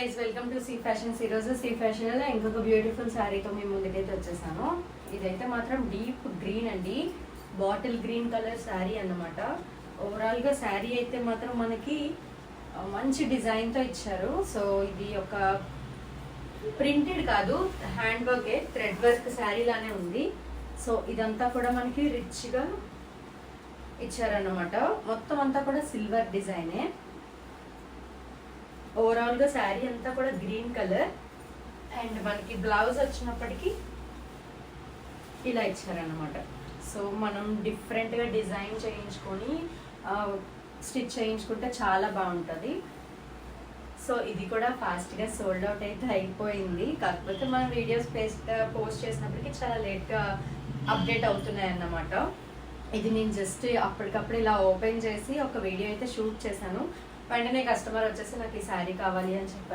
Guys welcome to C fashions ఈరోజు C ఫ్యాషన్లో ఇంకొక బ్యూటిఫుల్ శారీతో మేము ముందుకైతే వచ్చేసాను. ఇదైతే మాత్రం డీప్ గ్రీన్ అండి. బాటిల్ గ్రీన్ కలర్ శారీ అన్నమాట. ఓవరాల్గా శారీ అయితే మాత్రం మనకి మంచి డిజైన్తో ఇచ్చారు. సో ఇది ఒక ప్రింటెడ్ కాదు హ్యాండ్ వర్కే థ్రెడ్ వర్క్ శారీ లానే ఉంది. సో ఇదంతా కూడా మనకి రిచ్గా ఇచ్చారన్నమాట. మొత్తం అంతా కూడా సిల్వర్ డిజైనే ఓవరాల్గా శారీ అంతా కూడా గ్రీన్ కలర్ అండ్ మనకి బ్లౌజ్ వచ్చినప్పటికీ ఇలా ఇచ్చారన్నమాట. సో మనం డిఫరెంట్గా డిజైన్ చేయించుకొని స్టిచ్ చేయించుకుంటే చాలా బాగుంటుంది. సో ఇది కూడా ఫాస్ట్గా సోల్డ్ అవుట్ అయితే అయిపోయింది. కాకపోతే మనం వీడియోస్ పోస్ట్ చేసినప్పటికీ చాలా లేట్గా అప్డేట్ అవుతున్నాయి అన్నమాట ఇది నేను జస్ట్ అప్పటికప్పుడు ఇలా ఓపెన్ చేసి ఒక వీడియో అయితే షూట్ చేశాను. వెంటనే కస్టమర్ వచ్చేసి నాకు ఈ శారీ కావాలి అని చెప్పారు.